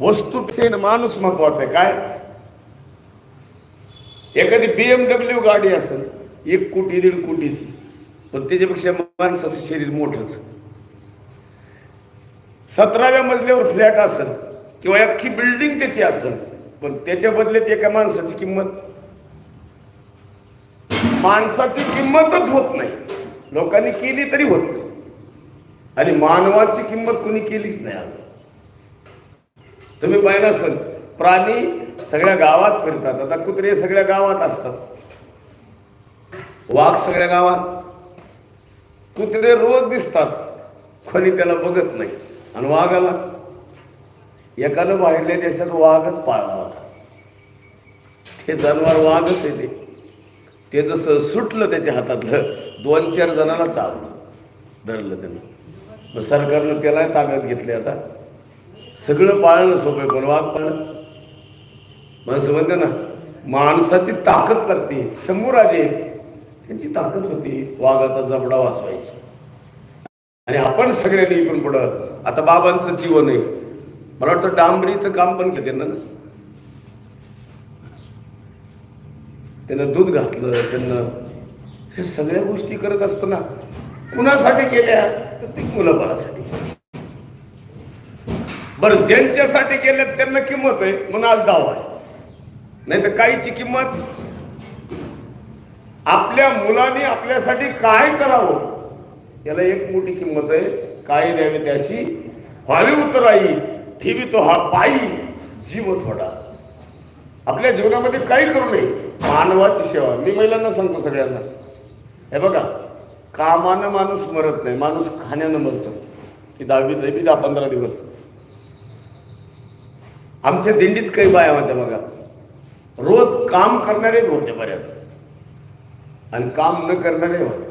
वस्तू माणूस महत्त्वाचा आहे. काय? एखादी बीएमडब्ल्यू गाडी असेल एक कोटी दीड कोटीची पण त्याच्यापेक्षा माणसाचं शरीर मोठंच. सतराव्या मजल्यावर फ्लॅट असेल किंवा अख्खी बिल्डिंग त्याची असेल पण त्याच्या बदल्यात एका माणसाची किंमत. माणसाची किंमतच होत नाही. लोकांनी केली तरी होत नाही. आणि मानवाची किंमत कुणी केलीच नाही अजून. तुम्ही पाहिलं असेल प्राणी सगळ्या गावात फिरतात. आता कुत्रे सगळ्या गावात असतात. वाघ सगळ्या गावात. कुत्रे रोज दिसतात. कोणी त्याला बघत नाही. आणि वाघाला? एकानं बाहेरल्या देशात वाघच पाळला होता. ते जनावर वाघच येते ते. जसं सुटलं त्याच्या हातातलं दोन चार जणांना चावलं. धरलं त्यानं. मग सरकारनं त्याला ताब्यात घेतले आता. सगळं पाळणं सोपं आहे पण वाघ पाळणं. माणसं म्हणते ना माणसाची ताकद लागते. शंभूराजे त्यांची ताकद होती वाघाचा जबडा वाचवायची आणि आपण सगळ्यांनी इथून पुढं आता बाबांचं जीवन आहे. मला वाटतं डांबरीचं काम पण घेते ना. त्यांना दूध घातलं त्यांना हे सगळ्या गोष्टी करत असताना कुणासाठी केल्या? तर ते मुलाबाळासाठी केल्या. बरं ज्यांच्यासाठी गेले त्यांना किंमत आहे म्हणून आज दाव आहे. नाही तर काहीची किंमत? आपल्या मुलांनी आपल्यासाठी काय करावं? याला एक मोठी किंमत आहे. काय द्यावे त्याशी व्हावी उतराई. ठेवी तो हा पायी जीव थोडा. आपल्या जीवनामध्ये काही करू नये. मानवाची सेवा. मी महिलांना सांगतो सगळ्यांना. हे बघा कामानं माणूस मरत नाही. माणूस खाण्यानं मरतो. ती दहावी दहावी दहा पंधरा दिवस. आमच्या दिंडीत काही बाया होत्या बघा. रोज काम करणारे होते बऱ्याच आणि काम न करणारे होते.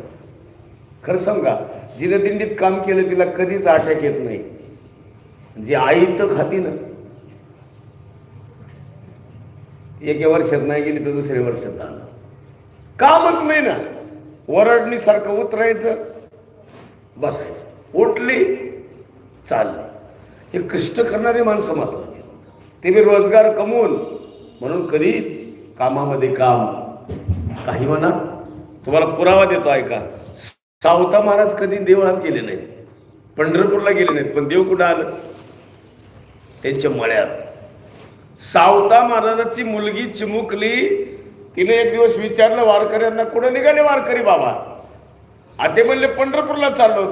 खरं सांगा जिने दिंडीत काम केलं तिला कधीच अटॅक येत नाही. जी आई तर खाती ना. एके वर्षात नाही गेली तर दुसऱ्या वर्षात झालं. कामच नाही ना. वरडणी सारखं उतरायचं बसायचं. उठली चालली. हे कष्ट करणारे माणसं महत्वाची. ते मी रोजगार कमवून. म्हणून कधी कामामध्ये काम. काही म्हणा. तुम्हाला पुरावा देतो ऐका. सावता महाराज कधी देवळात गेले नाहीत. पंढरपूरला गेले नाहीत पण देव कुठं आलं? त्यांच्या मळ्यात. सावता महाराजाची मुलगी चिमुकली. तिने एक दिवस विचारलं वारकऱ्यांना कुठं निघाले वारकरी बाबा? आते म्हणले पंढरपूरला चाललो.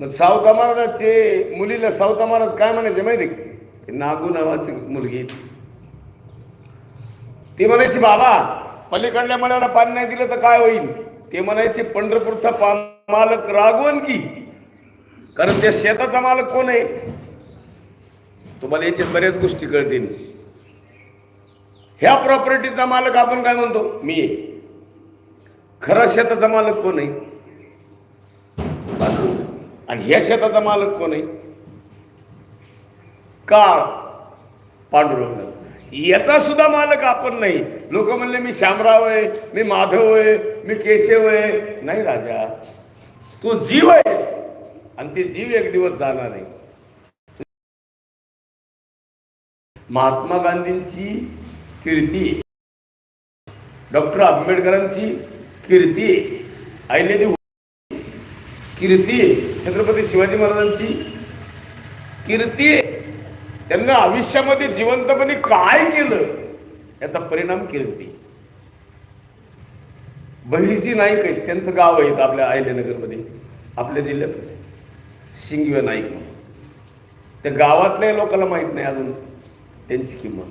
मग सावता महाराजाचे मुलीला सावता महाराज काय म्हणायचे माहिती आहे? नागू नावाची मुलगी. ती म्हणायची बाबा पलीकडल्या मळ्याला पाणी नाही दिलं तर काय होईल? ते म्हणायचे पंढरपूरचा पा मालक रागवण की कारण त्या शेताचा मालक कोण आहे? तुम्हाला याच्यात बऱ्याच गोष्टी कळतील. ह्या प्रॉपर्टीचा मालक आपण काय म्हणतो? मी आहे. खरा शेताचा मालक कोण आहे? आणि ह्या शेताचा मालक कोण आहे? काळ पांडुरंग. याचा सुद्धा मालक आपण नाही. लोक म्हणले मी श्यामराव आहे मी माधव आहे मी केशव आहे. नाही राजा तू जीव आहेस. आणि ते जीव एक दिवस जाणार आहे महात्मा गांधींची कीर्ती डॉक्टर आंबेडकरांची कीर्ती अहिल्यादेवी कीर्ती छत्रपती शिवाजी महाराजांची कीर्ती. त्यांना आयुष्यामध्ये जिवंतपणे काय केलं याचा परिणाम कीर्ती बहिजी नाईक आहेत त्यांचं गाव आहेत आपल्या आयलेनगरमध्ये आपल्या जिल्ह्यातच. आहे. शिंगवे नाईक म्हणून. त्या गावातल्या लोकांना माहीत नाही अजून त्यांची किंमत.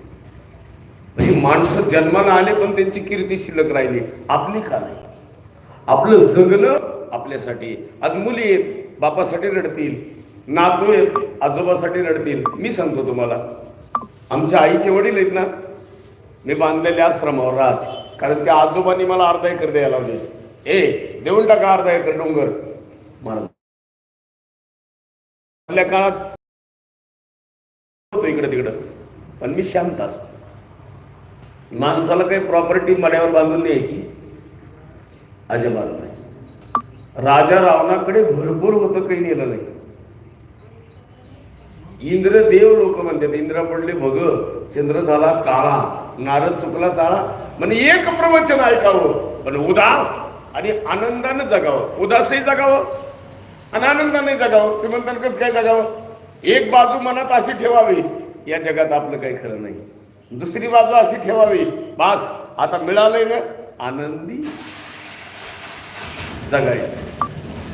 म्हणजे माणसं जन्माला आले पण त्यांची कीर्ती शिल्लक राहिली. आपली का नाही? आपलं जगणं आपल्यासाठी. आज मुली आहेत बापासाठी रडतील. नातू आहेत आजोबासाठी रडतील. मी सांगतो तुम्हाला. आमच्या आईचे वडील आहेत ना मी बांधलेल्या आश्रमावर राज. कारण त्या आजोबांनी मला अर्धा एकर द्यायला लावले ए देऊन टाका अर्धा एकर डोंगर. मला आपल्या काळात होतो इकडं तिकडं. पण मी शांत असतो. माणसाला काही प्रॉपर्टी मड्यावर बांधून द्यायची अजिबात नाही. राजा रावणाकडे भरपूर होतं काही नेलं नाही. इंद्रदेव लोक म्हणतात. इंद्र पडले भग चंद्र झाला काळा नारद चुकला चाळा. म्हणजे एक प्रवचन ऐकावं पण उदास आणि आनंदानं जगावं. उदासही जगावं आणि आनंदाने जगावं. ते म्हणतात कसं काय जगावं? एक बाजू मनात अशी ठेवावी या जगात आपलं काही खरं नाही. दुसरी बाजू अशी ठेवावी बास आता मिळालंय ना आनंदी जगायचं.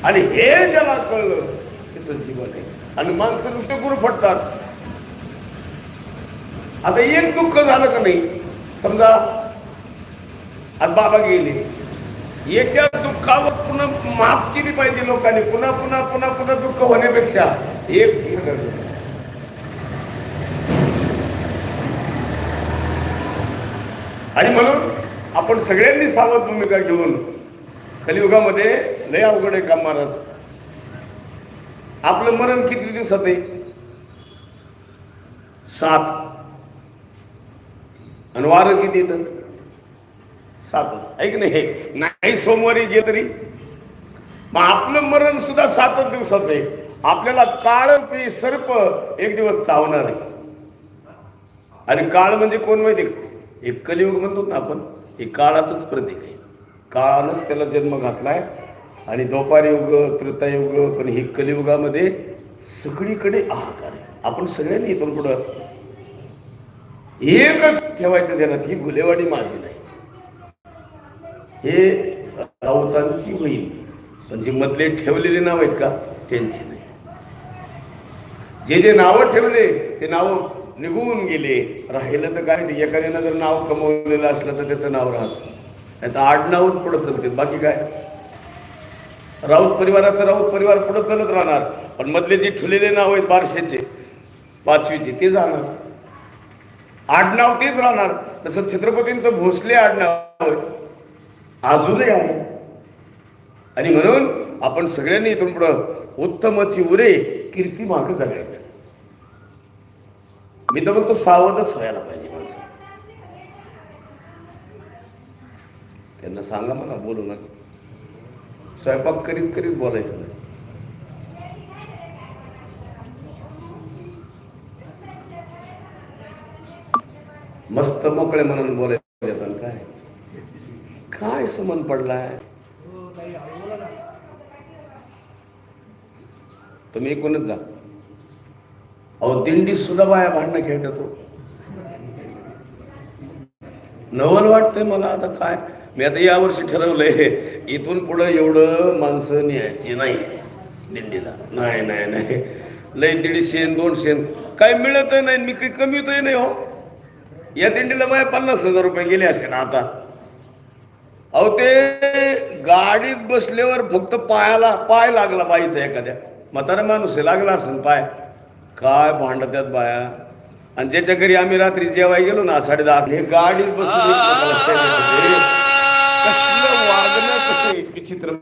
आणि हे ज्याला कळलं त्याचं जीवन आहे. आणि माणसं नुसते गुरु आता एक दुःख झालं का नाही? समजा आज बाबा गेले. एका दुःखावर पुन्हा माफ केली पाहिजे लोकांनी. पुन्हा पुन्हा पुन्हा पुन्हा दुःख होण्यापेक्षा एक आणि म्हणून आपण सगळ्यांनी सावध भूमिका घेऊन कलियुगामध्ये लय अवघड आहे काम महाराज? आपलं मरण किती दिवसात आहे? सात. आणि वारं किती येतं? सातच. ऐक नाही नाही सोमवारी गे तरी? मग आपलं मरण सुद्धा सातच दिवसात आहे. आपल्याला काळ पे सर्प एक दिवस चावणार आहे. आणि काळ म्हणजे कोण माहिती? आहे? एक कलियुग म्हणतो ना आपण हे काळाचंच प्रतीक आहे. काळानंच त्याला जन्म घातलाय. आणि युग त्रेतायुग पण हे कलियुगामध्ये सगळीकडे हाहाकार आहे. आपण सगळ्यांनी इथून पुढं एकच ठेवायचं ध्यानात ही गुलेवाडी माझी नाही. हे राऊतांची होईल पण जे मधले ठेवलेले नाव आहेत का त्यांची नाही. जे जे नावं ठेवले ते नावं निघून गेले. राहिलं तर काय ते एखाद्यानं जर नाव कमवलेलं असलं तर त्याचं नाव राहतं. नाही तर आडनावच पुढं चलते. बाकी काय? राऊत परिवाराचं राऊत परिवार पुढं चालत राहणार. पण मधले जे ठुलेले नाव आहेत बारशेचे पाचवीचे ते जाणार. आडनाव तेच राहणार. तसं छत्रपतींचं भोसले आडनाव आहे अजूनही आहे. आणि म्हणून आपण सगळ्यांनी इथून पुढं उत्तमची उरे कीर्ती मागं जगायचं. मी तर म्हणतो सावधच व्हायला पाहिजे माणसं त्यांना सांगा मला बोलू नका. स्वयंपाक करीत करीत बोलायचं नाही. मस्त मोकळे म्हणून बोलायचं येतात काय? काय समन पडलाय? तुम्ही एकूणच जा. अहो दिंडी सुद्धा बाया भांडणं खेळतात तो नवल वाटतंय मला आता काय? मी आता यावर्षी ठरवलंय इथून पुढं एवढं माणसं न्यायची नाही दिंडीला. नाही नाही नाही. लय दीडशे दोनशे काय मिळत नाही मी काही कमी होतोय नाही हो. या दिंडीला माझ्या पन्नास हजार रुपये गेले असते ना आता. अहो ते गाडीत बसल्यावर फक्त पायाला पाय लागला बाईचा एखाद्या. म्हातारा माणूस आहे लागला असेल पाय. काय भांडत्यात बाया. आणि ज्याच्या घरी आम्ही रात्री जेवाय गेलो ना साडे दहा हे गाडीत बसून. कसलं वागणं कसं विचित्र.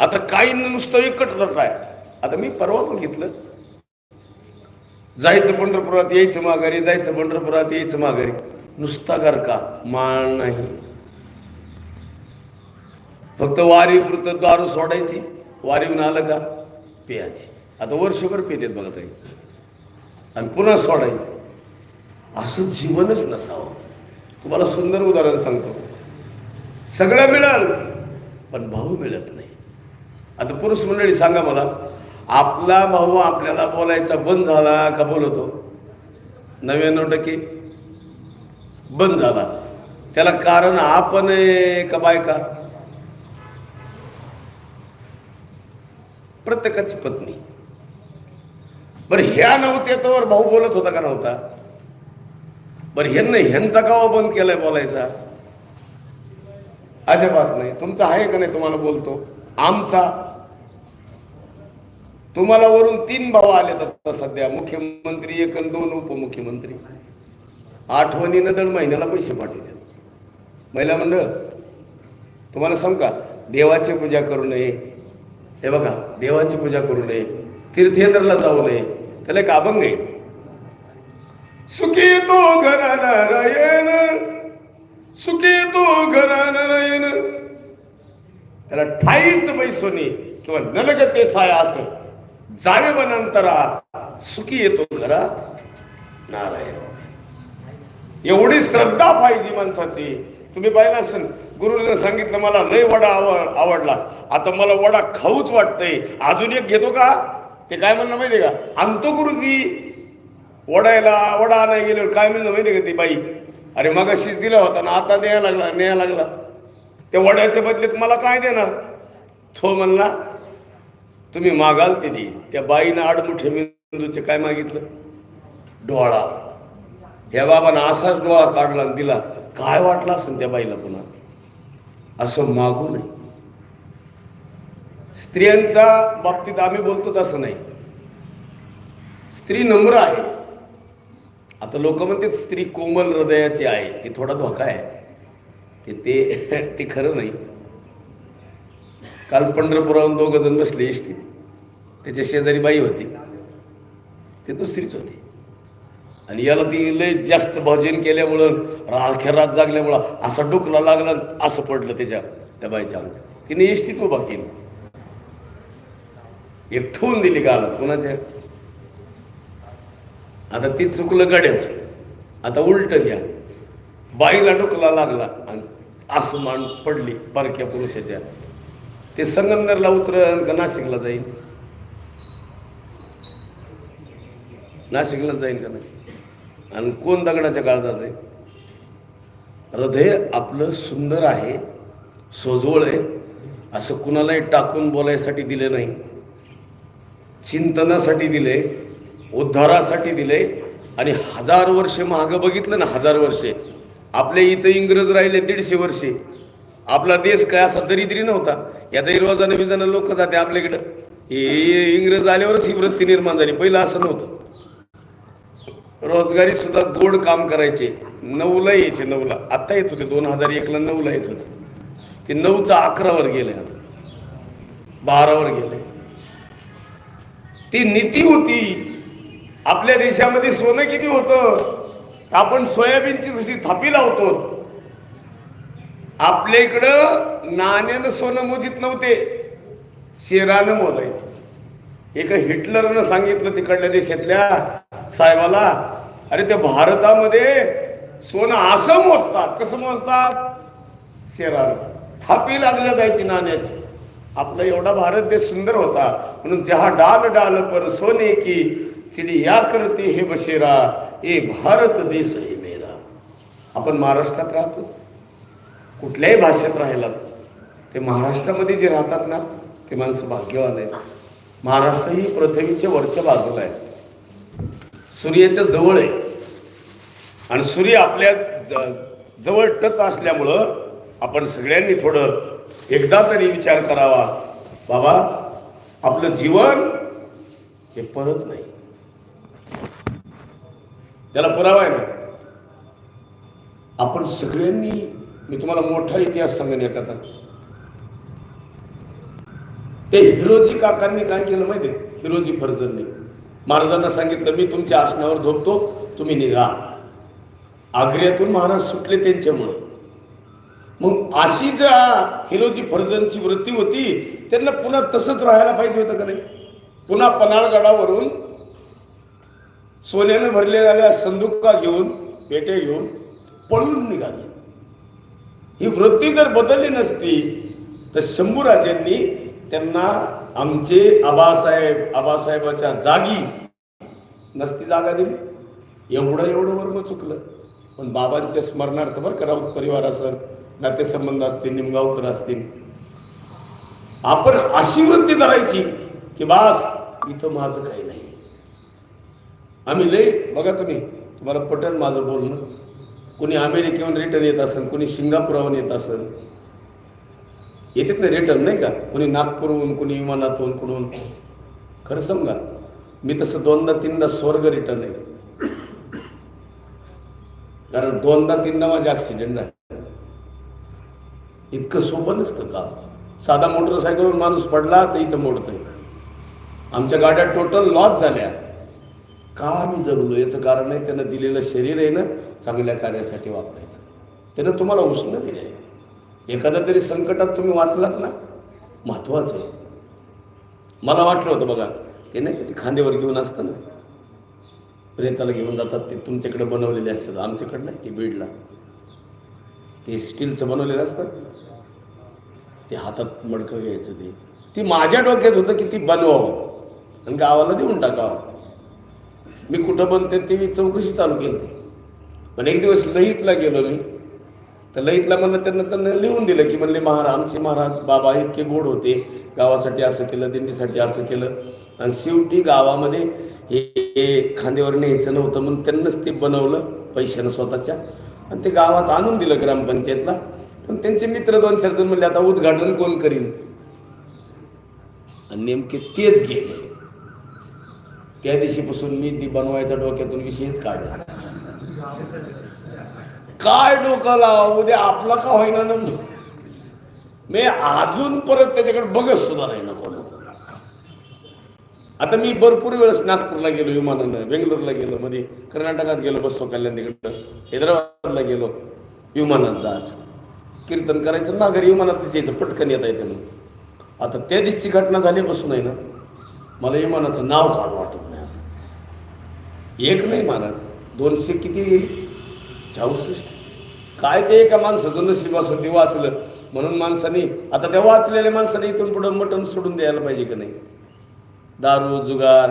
आता काही नुसतं एकट काय आता मी परवा बघितलं जायचं पंढरपुरात यायचं माघारी. जायचं पंढरपुरात यायचं माघारी. नुसता गरका माळ नाही. फक्त वारीपुरतं दारू सोडायची. वारीहून आलं का? पियाची आता वर्षभर पितेत बघा काही. आणि पुन्हा सोडायचं. असं जीवनच नसावं. तुम्हाला सुंदर उदाहरण सांगतो. सगळं मिळाल पण भाऊ मिळत नाही. आता पुरुष मंडळी सांगा मला आपला भाऊ आपल्याला बोलायचा बंद झाला का बोलतो? नव्याण्णव टक्के. बंद झाला. त्याला कारण आपण आहे का बायका? प्रत्येकाची पत्नी. बरं ह्या नव्हत्या तर भाऊ बोलत होता का नव्हता? बरं ह्यांना ह्यांचा कावा बंद केलाय बोलायचा? अजिबात नाही. तुमचा आहे का नाही तुम्हाला बोलतो? आमचा. तुम्हाला वरून तीन भाव आले तर सध्या. मुख्यमंत्री एक आणि दोन उपमुख्यमंत्री. आठवणीनं दर महिन्याला पैसे पाठवले महिला मंडळ तुम्हाला सांग का? देवाची पूजा करू नये. हे बघा देवाची पूजा करू नये. तीर्थयात्रेला जाऊ नये. त्याला एक अभंग आहे. सुखी तो घरा नारायण. सुखी तो घरा नारायण. त्याला ठाईच बैसोनी किंवा नलगते साया असं जावे वनंतरा सुखी येतो घरा नारायण. एवढी श्रद्धा पाहिजे माणसाची. तुम्ही पाहिला असेल गुरुने सांगितलं मला लय वडा आवड आवडला. आता मला वडा खाऊच वाटतंय. अजून एक घेतो का? ते काय म्हणणं माहितीये का? आणतो गुरुजी. ओढायला वडा नाही गेल्यावर काय म्हणणं माहिती का ती बाई? अरे मग दिला होता ना आता द्यायला लागला न्याय लागला. त्या वड्याच्या बदलीत मला काय देणार? तो म्हणला तुम्ही मागाल ते देईन त्या बाईनं आडमुठे मेंदूचे काय मागितलं? डोळा. ह्या बाबानं असाच डोळा काढला आणि दिला. काय वाटला असेल त्या बाईला पुन्हा? असं मागू नये. स्त्रियांच्या बाबतीत आम्ही बोलतो तसं नाही. स्त्री नम्र आहे. आता लोक म्हणतात स्त्री कोमल हृदयाची आहे. ते थोडा धोका आहे. ते ते ते खरं नाही. काल पंढरपुराहून दोघं जण बसले इष्टी त्याच्या शेजारी बाई होती. ते दुसरीच होती. आणि याला ती लय जास्त भजन केल्यामुळं राखेरात जागल्यामुळं असा डुकला लागला असं पडलं त्याच्या त्या बाईच्या तिने इष्टीच उभा केली. एक ठेवून दिली गालात. कोणाच्या? आता ती चुकलं गड्याच. आता उलट घ्या. बाईला डोकला लागला आणि आसमान पडली परक्या पुरुषाच्या. ते संगमनेरला उतरण का नाशिकला जाईल नाशिकला जाईल का नाही? आणि कोण दगडाच्या काळजाचं आहे? हृदय आपलं सुंदर आहे सोजवळ आहे असं कुणालाही टाकून बोलायसाठी दिले नाही. चिंतनासाठी दिले उद्धारासाठी दिले आणि हजार वर्षे मागं बघितलं ना हजार वर्षे. आपल्या इथं इंग्रज राहिले दीडशे वर्षे. आपला देश काय असा दरिद्री नव्हता. या रोजानं बिजानं लोक जाते आपल्याकडं. हे इंग्रज आल्यावरच ही वृत्ती निर्माण झाली. पहिलं असं नव्हतं. रोजगारी सुद्धा गोड काम करायचे. नऊला यायचे नऊला. आत्ता येत होते. दोन हजार एकला नऊला येत होते. ते नऊचा अकरावर गेले आता. बारावर गेले. ती नीती होती. आपल्या देशामध्ये सोनं किती होतं? आपण सोयाबीनची जशी थापी लावतो. आपल्या इकडं नाण्यानं सोनं मोजित नव्हते. शेरानं मोजायचे. एका हिटलरनं सांगितलं तिकडल्या देशातल्या साहेबाला अरे त्या भारतामध्ये सोनं असं मोजतात. कसं मोजतात? शेरानं. थापी लागल्या जायची नाण्याची. आपला एवढा भारत देश सुंदर होता. म्हणून जहा डाल डाल पर सोने की चिडिया करते हे बशेरा ए भारत देश हे मेरा. आपण महाराष्ट्रात राहतो. कुठल्याही भाषेत राहिला ते महाराष्ट्रामध्ये जे राहतात ना ते माणसं भाग्यवान आहेत. महाराष्ट्र ही पृथ्वीच्या वरच्या बाजूला आहे. सूर्याच्या जवळ आहे. आणि सूर्य आपल्या ज- जवळ टच असल्यामुळं आपण सगळ्यांनी थोडं एकदा तरी विचार करावा. बाबा आपलं जीवन हे परत नाही. त्याला पुरावा आहे ना. आपण सगळ्यांनी मी तुम्हाला मोठा इतिहास सांगेन एकाचा. ते हिरोजी काकांनी काय केलं माहिती आहे? हिरोजी फर्जननी. महाराजांना सांगितलं मी तुमच्या आसनावर झोपतो तुम्ही निघा. आग्र्यातून महाराज सुटले त्यांच्यामुळं. मग अशी ज्या हिरोजी फर्जनची वृत्ती होती त्यांना पुन्हा तसंच राहायला पाहिजे होतं का नाही? पुन्हा पन्हाळगडावरून सोन्यानं भरलेल्या संदुका घेऊन पेटे घेऊन पळून निघाली. ही वृत्ती जर बदलली नसती तर शंभूराजांनी त्यांना आमचे आबासाहेब आबासाहेबाच्या जागी नसती जागा दिली. एवढं एवढं वर्म चुकलं. पण बाबांच्या स्मरणार्थ बरं का राऊत परिवार असेल नातेसंबंध असतील निमगावकर असतील. आपण अशी वृत्ती धरायची की बास इथं माझं काही नाही. आम्ही लय बघा तुम्ही तुम्हाला पटेल माझं बोलणं. कोणी अमेरिकेहून रिटर्न येत असेल कोणी सिंगापुराहून येत असेल येतात ना रिटर्न नाही का? कोणी नागपूरहून कोणी विमानातून कुठून. खरं समजा मी तसं दोनदा तीनदा स्वर्ग रिटर्न आहे. कारण दोनदा तीनदा माझे ॲक्सिडेंट झाले. इतकं सोपं नसतं का साधा मोटरसायकलवर माणूस पडला तर इथं मोडतंय. आमच्या गाड्या टोटल लॉस झाल्या. का मी जगलो? याचं कारण आहे त्यानं दिलेलं शरीर आहे ना चांगल्या कार्यासाठी वापरायचं. त्यानं तुम्हाला उष्ण दिलं आहे एखाद्या तरी संकटात तुम्ही वाचलात ना महत्त्वाचं आहे. मला वाटलं होतं बघा ते नाही का ते खांद्यावर घेऊन असतं ना? प्रेताला घेऊन जातात ते तुमच्याकडे बनवलेले असतात. आमच्याकडे नाही ते बीडला. ते स्टीलचं बनवलेलं असतं ते हातात मडकं घ्यायचं ते. ती माझ्या डोक्यात होतं की ती बनवावं. आणि गावाला देऊन टाकावं. मी कुठं बनते ते मी चौकशी चालू केली होती पण एक दिवस लईतला गेलो मी. तर लईतला म्हणलं त्यांना त्यांना लिहून दिलं की म्हणले महाराज आमचे महाराज बाबा इतके गोड होते. गावासाठी असं केलं दिंडीसाठी असं केलं. आणि शेवटी गावामध्ये हे हे खांद्यावर न्यायचं नव्हतं म्हणून त्यांनाच ते बनवलं पैशानं स्वतःच्या. आणि ते गावात आणून दिलं ग्रामपंचायतला. पण त्यांचे मित्र दोन चार जण म्हणले आता उद्घाटन कोण करीन? आणि नेमके तेच गेले. त्या दिवशीपासून मी ती बनवायचा डोक्यातून विषयच काढला. काय डोकं लावा उद्या आपला का होईना ना मी अजून परत त्याच्याकडे बघत सुद्धा नाही नको आता मी भरपूर वेळेस नागपूरला गेलो विमानानं बेंगलोरला गेलो मध्ये कर्नाटकात गेलो बसतो कल्याण तिकडं हैदराबादला गेलो विमानात जायचं. कीर्तन करायचं ना घरी विमानात यायचं पटकन येता येते म्हणून. आता त्या दिवशी घटना झाली बसून आहे ना मला विमानाचं नाव काढ वाटत एक नाही महाराज दोनशे किती येईल? चौसष्ट. काय ते एका माणसाचं नशीब असं ते वाचलं. म्हणून माणसाने आता त्या वाचलेल्या माणसाने इथून पुढं मटण सोडून द्यायला पाहिजे का नाही? दारू जुगार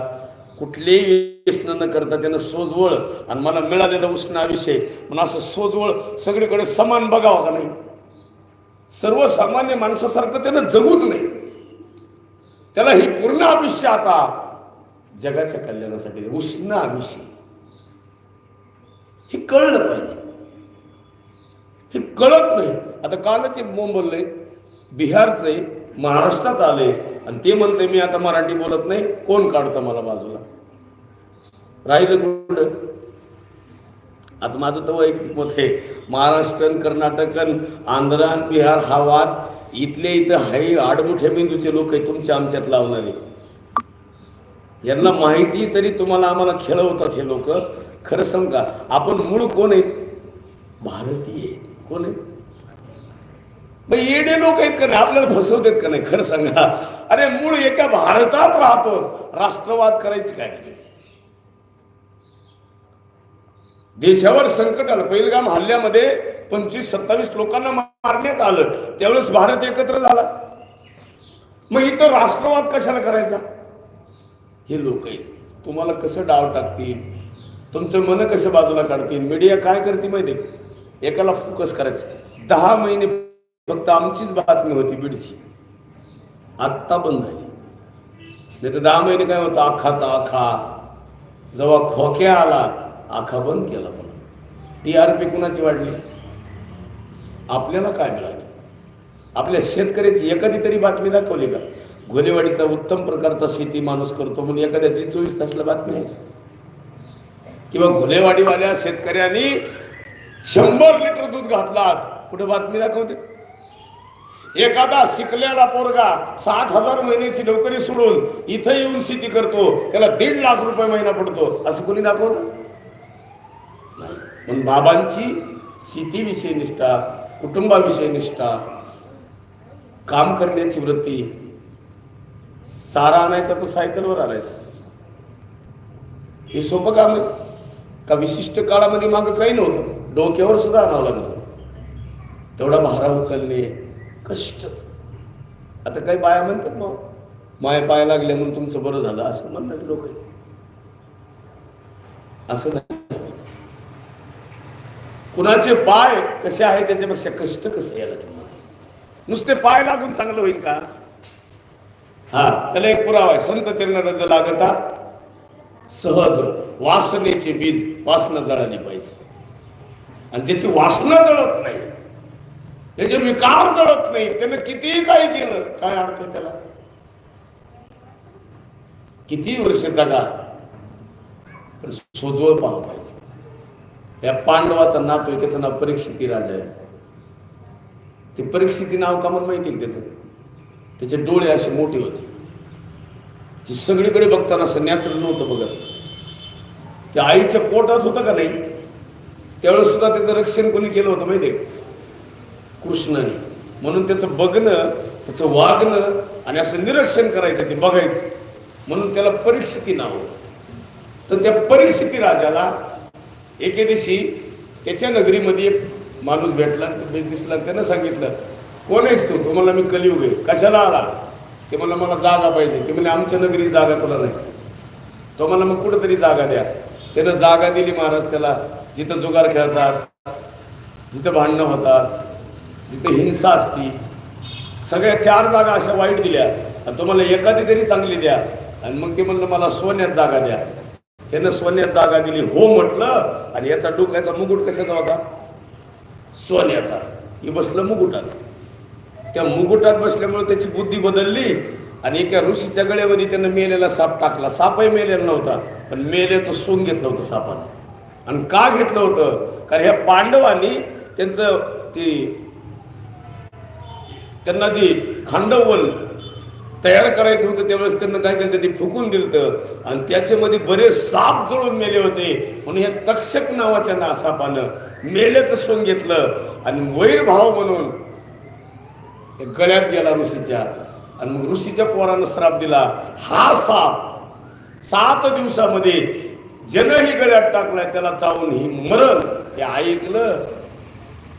कुठलेही व्यसन न करता त्यानं सोजवळ आणि मला मिळालेला उष्णाविषय म्हणून असं सोजवळ सगळीकडे समान बघावं का नाही? सर्वसामान्य माणसासारखं त्यानं जगूच नाही. त्याला ही पूर्ण आयुष्य आता. जगाच्या कल्याणासाठी उष्ण आयुष्य हे कळलं पाहिजे. हे कळत नाही. आता कालच एक बोंब बोलले बिहारचे महाराष्ट्रात आले आणि ते म्हणते मी आता मराठी बोलत नाही कोण काढतं मला बाजूला? राहिलं कुठं? आता माझं तर वैयक्तिक मत आहे महाराष्ट्रन कर्नाटकन आंध्र आणि बिहार हा वाद इथले इथं हाई आडमुठ्या मेंदूचे लोक आहे तुमच्या आमच्यात लावणारे. यांना माहिती तरी तुम्हाला आम्हाला खेळवतात हे लोक. खरं सांग का? आपण मूळ कोण आहेत? भारतीय कोण आहेत? मग येडे लोक आहेत का नाही? आपल्याला फसवतात का नाही? खरं सांगा. अरे मूळ एका भारतात राहतो. राष्ट्रवाद करायची काय नाही? देशावर संकट आलं. पहिलगाम हल्ल्यामध्ये पंचवीस सत्तावीस लोकांना मारण्यात आलं. त्यावेळेस भारत एकत्र झाला. मग इथं राष्ट्रवाद कशाला करायचा? हे लोक आहेत. तुम्हाला कसं डाव टाकतील? तुमचं मन कसं बाजूला काढतील? मीडिया काय करते माहिती आहे? एकाला फोकस करायचं. दहा महिने फक्त आमचीच बातमी होती बीडची. आत्ता बंद झाली. नाही तर दहा महिने काय होतं? आखाचा आखा. जेव्हा खोक्या आला आखा बंद केला म्हणून. टी आर पी कुणाची वाढली? आपल्याला काय मिळालं? आपल्या शेतकऱ्याची एखादी तरी बातमी दाखवली का? घोलेवाडीचा उत्तम प्रकारचा शेती माणूस करतो म्हणून एखाद्याची चोवीस तासला बातमी आहे. किंवा घोलेवाडीवाल्या शेतकऱ्यांनी शंभर लिटर दूध घातला आज. कुठे बातमी दाखवते? एखादा शिकलेला पोरगा साठ हजार महिन्याची नोकरी सोडून इथं येऊन शेती करतो त्याला दीड लाख रुपये महिना पडतो. असं कोणी दाखवतं म्हणून बाबांची शेतीविषयी निष्ठा कुटुंबाविषयी निष्ठा काम करण्याची वृत्ती चारा आणायचा तर सायकलवर आणायचा. हे सोपं काम आहे. का विशिष्ट काळामध्ये मागं काही नव्हतं. डोक्यावर सुद्धा आणावं लागत होतं. तेवढा भारा उचलणे कष्टच. आता काही बाया म्हणतात मग माय पाय लागले म्हणून तुमचं बरं झालं. असं म्हणणारे लोक आहेत. असं नाही. कुणाचे पाय कसे आहे त्याच्यापेक्षा कष्ट कसं यायला तुम्हाला नुसते पाय लागून चांगलं होईल का? हा त्याला एक पुरावा आहे. संत चरणाचा लागता सहज वासनेचे बीज वासना जळाली पाहिजे. आणि ज्याची वासना जळत नाही त्याचे विकार जळत नाही त्यानं कितीही काही केलं काय अर्थ त्याला? किती वर्ष जगा पण सोजवळ पाहा पाहिजे. या पांडवाचा नातो आहे त्याचं नाव परीक्षिती राजा आहे. ते परीक्षिती नाव का मला माहिती आहे त्याचं? त्याचे डोळे असे मोठे होते. ती सगळीकडे बघताना असं नॅचरल नव्हतं बघत. त्या आईच्या पोटात होतं का नाही त्यावेळेस सुद्धा त्याचं रक्षण कोणी केलं होतं माहिती आहे कृष्णाने. म्हणून त्याचं बघणं त्याचं वागणं आणि असं निरीक्षण करायचं ते बघायचं. म्हणून त्याला परीक्षिती नाव होतं. तर त्या परीक्षिती राजाला एके दिवशी त्याच्या नगरीमध्ये एक माणूस भेटला दिसला आणि त्यानं सांगितलं कोण आहेस तू? तुम्हाला मी कलियुग आहे. कशाला आला? ते म्हणलं मला जागा पाहिजे. ते म्हणजे आमच्या नगरी जागा तुला नाही. तो मग कुठंतरी जागा द्या. त्यानं जागा दिली महाराज त्याला. जिथं जुगार खेळतात जिथं भांडणं होतात जिथं हिंसा असती सगळ्या चार जागा अशा वाईट दिल्या. आणि तुम्हाला एखादी तरी चांगली द्या. आणि मग ते म्हणलं मला सोन्यात जागा द्या. त्यानं सोन्यात जागा दिली. हो म्हटलं आणि याचा डोक्याचा मुकुट कशाचा होता? सोन्याचा. हे बसलं मुकुटात त्या मुकुटात बसल्यामुळे त्याची बुद्धी बदलली आणि एका ऋषीच्या गळ्यामध्ये त्यानं मेलेला साप टाकला. सापही मेलेला नव्हता पण मेल्याचं सोंग घेतलं होतं सापानं. आणि का घेतलं होतं? कारण ह्या पांडवांनी त्यांचं ती त्यांना जी खांडवन तयार करायचं होतं त्यावेळेस त्यांना काय केलं ते फुकून दिलं आणि त्याच्यामध्ये बरेच साप जळून मेले होते. म्हणून ह्या तक्षक नावाच्या ना सापानं मेल्याचं सोंग घेतलं. आणि वैरभाव म्हणून गळ्यात गेला ऋषीच्या. आणि मग ऋषीच्या पोरानं श्राप दिला हा साप सात दिवसामध्ये जनही गळ्यात टाकलाय त्याला चावून ही मरण. हे ऐकलं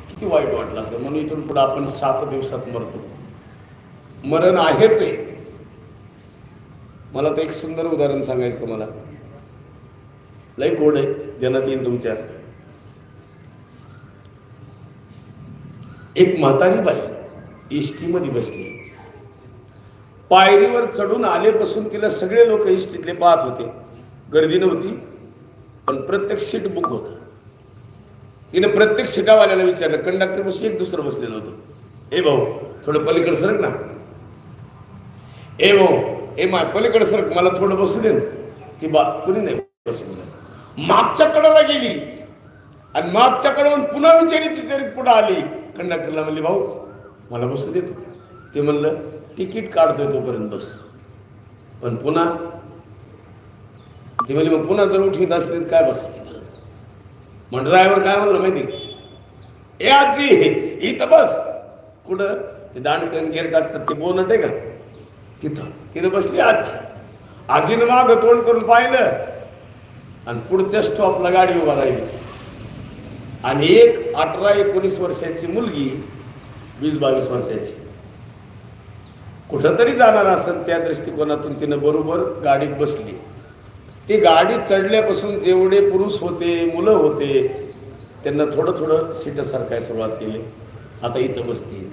किती वाईट वाटलं असं म्हणून इथून पुढे आपण सात दिवसात मरतो. मरण आहेच आहे मला तर एक सुंदर उदाहरण सांगायचं मला. लय कोड आहे. ध्यानात येईल तुमच्या. एक म्हातारी बाई इष्टीमध्ये बसली. पायरीवर चढून आलेपासून तिला सगळे लोक इष्टीतले पाहत होते. गर्दी नव्हती पण प्रत्येक सीट बुक होतं. तिने प्रत्येक सीटावाल्याला विचारलं कंडक्टर बस एक दुसरं बसलेलं होतं. ए भाऊ थोडं पलीकडे सरक ना. ए भाऊ ए माय पलीकडे सरक मला थोडं बसू दे ती बा कुणी नाही बसू दिलं. मागच्या कडेला गेली. आणि मागच्या कडावरून पुन्हा विचारी ती तरी पुढे आली. कंडक्टरला म्हणली भाऊ मला बसू देतो ते. म्हणलं तिकीट काढतोय तोपर्यंत बस. पण पुन्हा ते म्हणले मग पुन्हा जर उठवीत असले तर काय बसायची गरज? मग ड्रायव्हर काय म्हणलं माहिती ए आजी इथं बस. कुठं? ते दांडकन गेर टाकतात ते बोनट आहे का? तिथं. तिथं बसली आजी. आजीनं माग तोंड करून पाहिलं. आणि पुढच्या स्टॉपला गाडी उभा राहिली. आणि एक अठरा एकोणीस वर्षाची मुलगी वीस बावीस वर्षाची. कुठंतरी जाणार असेल त्या दृष्टिकोनातून तिनं बरोबर गाडीत बसली. ती गाडी चढल्यापासून जेवढे पुरुष होते मुलं होते त्यांना थोडं थोडं सीटं सरकाय सुरुवात केली. आता इथं बसतील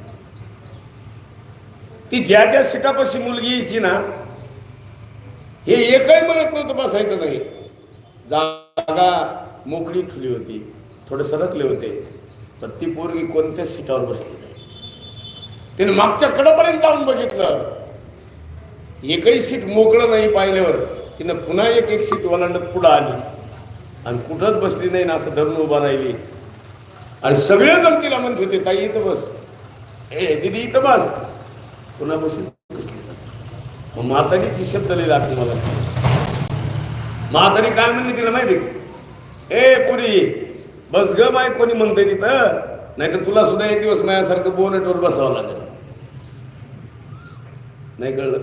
ती ज्या ज्या सीटापाशी मुलगी यायची ना हे एकही म्हणत नव्हतं बसायचं नाही. जागा मोकळी ठुली होती थोडे सरकले होते. पण ती पोरगी कोणत्याच सीटावर बसली. त्याने मागच्या कडापर्यंत जाऊन बघितलं. एकही सीट मोकळं नाही पाहिल्यावर तिनं पुन्हा एक एक सीट ओलांडत पुढं आली. आणि कुठंच बसली नाही ना असं धरून उभा राहिली. आणि सगळेजण तिला म्हणत होते ताई इथं बस. ए दिदी इथं बस. पुन्हा बसून बसली. मग म्हातारीची शब्द लिहिला तुम्हाला मला. म्हातारी काय म्हणली तिला माहिती ए पुरी बस ग बाय कोणी म्हणतंय तिथं? नाहीतर तुला सुद्धा एक दिवस माझ्यासारखं बोनटवर बसावं लागेल. नाही कळलं?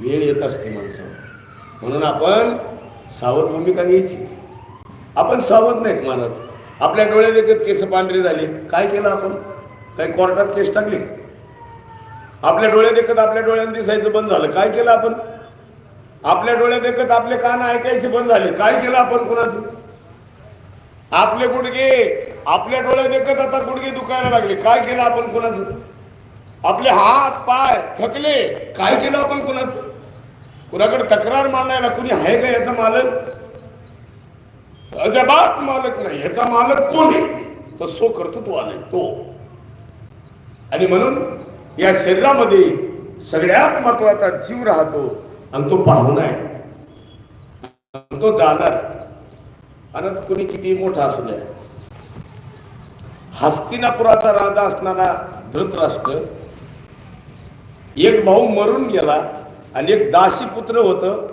वेळ येत असते माणसावर. म्हणून आपण सावध भूमिका घ्यायची. आपण सावध नाहीत महाराज. आपल्या डोळ्यात देखत केस पांढरे झाले. काय केलं आपण? काही कोर्टात केस टाकली? आपल्या डोळ्यात देखत आपल्या डोळ्यात दिसायचं बंद झालं. काय केलं आपण? आपल्या डोळ्यात देखत आपले कान ऐकायचे बंद झाले. काय केलं आपण कोणाचं? आपले गुडघे आपल्या डोळ्यात देखत आता गुडघे दुखायला लागले. काय केलं आपण कोणाचं? आपले हात पाय थकले. काय केलं आपण कुणाचं? कुणाकडे तक्रार मांडायला कुणी आहे का याचा मालक? अजबात मालक नाही. याचा मालक कोण आहे? तर सो कर्तृत्व आलाय. तो. आणि म्हणून या शरीरामध्ये सगळ्यात महत्त्वाचा जीव राहतो आणि तो पाहुणा आहे. तो जाणार आणि कुणी किती मोठा असू द्या. हस्तिनापुराचा राजा असणारा धृतराष्ट्र एक भाऊ मरून गेला आणि एक दासी पुत्र होतं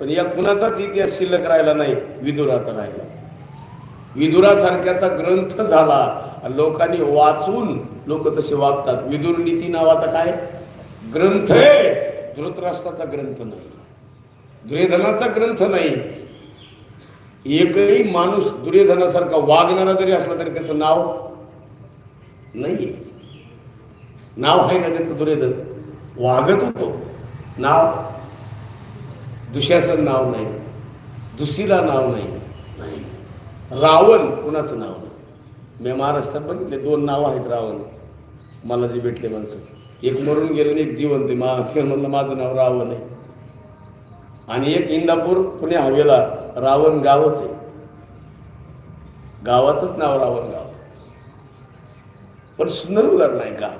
पण या कुणाचाच इतिहास शिल्लक राहिला नाही विदुराचा राहिला. विदुरासारख्याचा ग्रंथ झाला लोकांनी वाचून लोक तसे वागतात. विदुर नीती नावाचा काय? ग्रंथ. आहे धृतराष्ट्राचा ग्रंथ नाही. दुर्योधनाचा ग्रंथ नाही. एकही माणूस दुर्योधनासारखा वागणारा जरी असला तरी त्याचं नाव नाही नाव आहे का त्याचं दुर्योधन? वागत होतो. नाव दुसऱ्याचं नाव नाही. दुशीला नाव नाही. नाही. रावण कुणाचं नाव नाही? मी महाराष्ट्रात बघितले दोन नावं आहेत रावण. मला जे भेटले माणसं. एक मरून गेले आणि एक जिवंत मा म्हणलं माझं नाव रावण आहे. आणि एक इंदापूर पुणे हवेला रावण गावच आहे. गावाचंच नाव रावण गाव. पण सुंदर उदाहरण आहे का?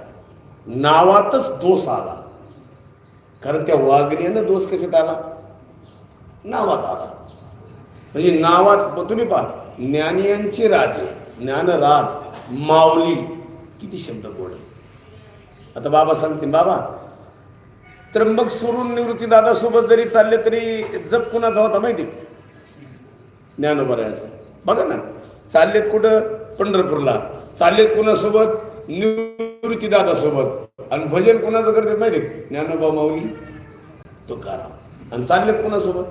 नावातच दोष आला. कारण त्या वागण्यानं दोष कशात आला नावात आला. म्हणजे नावात मग तुम्ही पहा ज्ञानियांचे राजे ज्ञानराज माऊली किती शब्द गोड आता बाबा सांगतील बाबा त्र्यंबक सोडून निवृत्ती दादासोबत जरी चालले तरी जप कुणाचा होता माहिती ज्ञानोबरायाचा बघा ना चाललेत कुठं? पंढरपूरला. चाललेत कुणासोबत? निवृत्ती दादासोबत. आणि भजन कोणाचं करतात माहिती ज्ञानोबा माऊली तो करा आणि चाललेत कोणासोबत?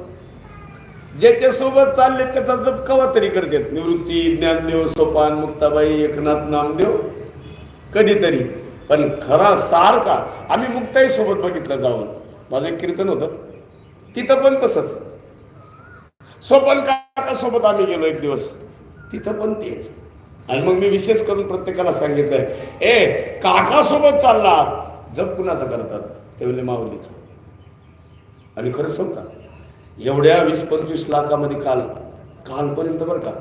ज्याच्यासोबत चालले त्याचा जप कवा तरी करतात. निवृत्ती ज्ञानदेव सोपान मुक्ताबाई एकनाथ नामदेव कधीतरी. पण खरा सारखा आम्ही मुक्ताई सोबत बघितलं जाऊन. माझं एक कीर्तन होतं. तिथं पण तसंच. सोपन काका सोबत आम्ही गेलो एक दिवस. तिथं पण तेच. आणि मग मी विशेष करून प्रत्येकाला सांगितलंय ए काकासोबत चालला जप कुणाचा करतात? ते म्हणले माऊलीचा. आणि खरं सांग का? एवढ्या वीस पंचवीस लाखामध्ये काल कालपर्यंत बरं का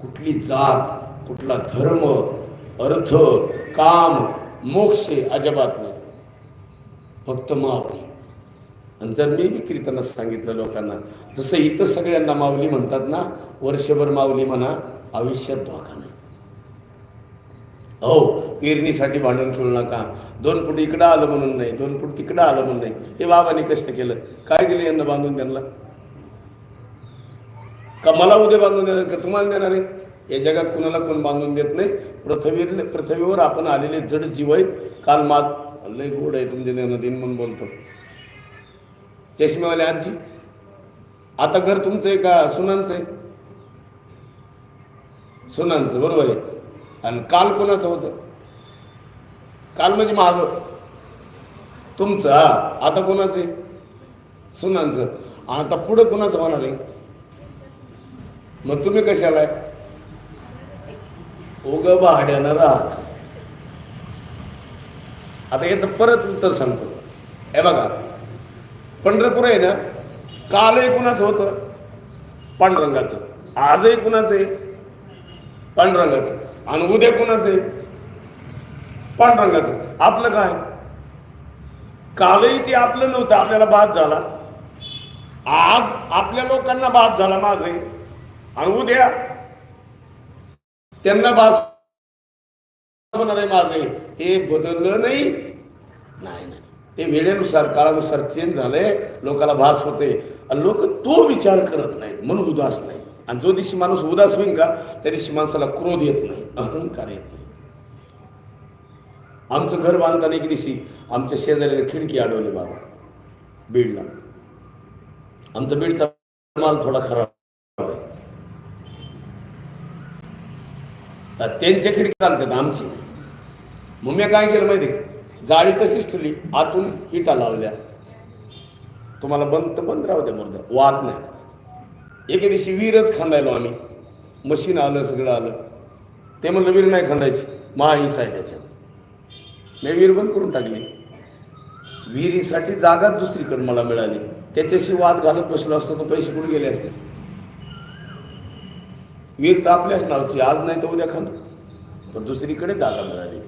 कुठली जात कुठला धर्म अर्थ काम मोक्ष अजिबात नाही. फक्त माऊली. आणि जर मी बी कीर्तनात सांगितलं लोकांना जसं इथं सगळ्यांना माऊली म्हणतात ना वर्षभर माऊली म्हणा आयुष्यात धोका नाही. हो पेरणीसाठी भांडण खेळू नका. दोन फूट इकडं आलं म्हणून नाही दोन फूट तिकडं आलं म्हणून नाही. हे बाबाने कष्ट केलं. काय दिलं यांना बांधून त्यांना? का मला उद्या बांधून देणार का तुम्हाला देणार आहे? या जगात कुणाला कोण बांधून देत नाही? पृथ्वीवर पृथ्वीवर आपण आलेले जड जीव आहेत. काल मात लय गोड आहे तुमच्या देणं दिन म्हणून बोलतो. चष्मेवाले आजी आता घर तुमचं आहे का सुनांचं आहे? सुनांचं बरोबर आहे. आणि काल कोणाचं होतं? काल म्हणजे माग. तुमचं आता कोणाचं आहे? सुनांचं. आता पुढं कोणाचं होणार आहे? मग तुम्ही कशाला आहे? उग भाड्यानं राहाच आता याचं परत उत्तर सांगतो. हे बघा. पंढरपूर आहे ना कालही कुणाचं होतं? पांडुरंगाचं. आजही कुणाचं आहे? पांडुरंगाचं. आणि उद्या कुणाचं आहे? पांडुरंगाचं. आपलं काय? कालही ते आपलं नव्हतं आपल्याला बाद झाला. आज आपल्या लोकांना बाद झाला माझे. आणि उद्या त्यांना बास होणार आहे माझे. ते बदललं नाही. नाही नाही. ते वेळेनुसार काळानुसार चेंज झालंय. लोकाला भास होते लोक तो विचार करत नाहीत. म्हणून उदास नाहीत. आणि जो दिवशी माणूस उदास होईल का त्या दिवशी माणसाला क्रोध येत नाही अहंकार येत नाही. आमचं घर बांधताना एक दिवशी आमच्या शेजाऱ्याने खिडकी अडवली बाबा बीडला. आमचा बीडचा माल थोडा खराब आहे. त्यांच्या खिडकी चालतात आमची नाही. मग मी काय केलं माहिती जाळी तशीच ठेवली आतून इटा लावल्या. तुम्हाला बंद तर बंद राहू द्या मर्द वाद नाही. एके दिवशी विहीरच खांदायलो आम्ही. मशीन आलं सगळं आलं. ते म्हणलं विहीर नाही खांदायची महाहीस आहे त्याच्यात मी विहीर बंद करून टाकली. विहिरीसाठी जागाच दुसरीकडे मला मिळाली. त्याच्याशी वाद घालत बसलो असतो तर पैसे कुठे गेले असते? विहीर तर आपल्याच नावची आज नाही तर उद्या खाणं पण दुसरीकडे जागा मिळाली.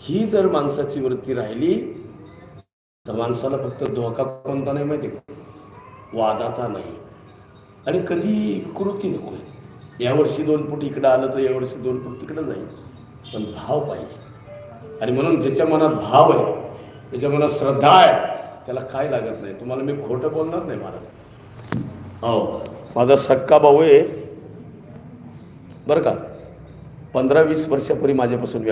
ही जर माणसाची वृत्ती राहिली तर माणसाला फक्त धोका कोणता नाही माहिती. वादाचा नाही. आणि कधी कृती नको आहे. यावर्षी दोन फूट इकडं आलं तर यावर्षी दोन फूट तिकडं जाईल. पण भाव पाहिजे. आणि म्हणून ज्याच्या मनात भाव आहे ज्याच्या मनात श्रद्धा आहे त्याला काय लागत नाही. तुम्हाला मी खोटं बोलणार नाही महाराज. हो. माझा सक्का भाऊ आहे. बरं का? पंधरा वीस वर्षापूर्वी माझ्यापासून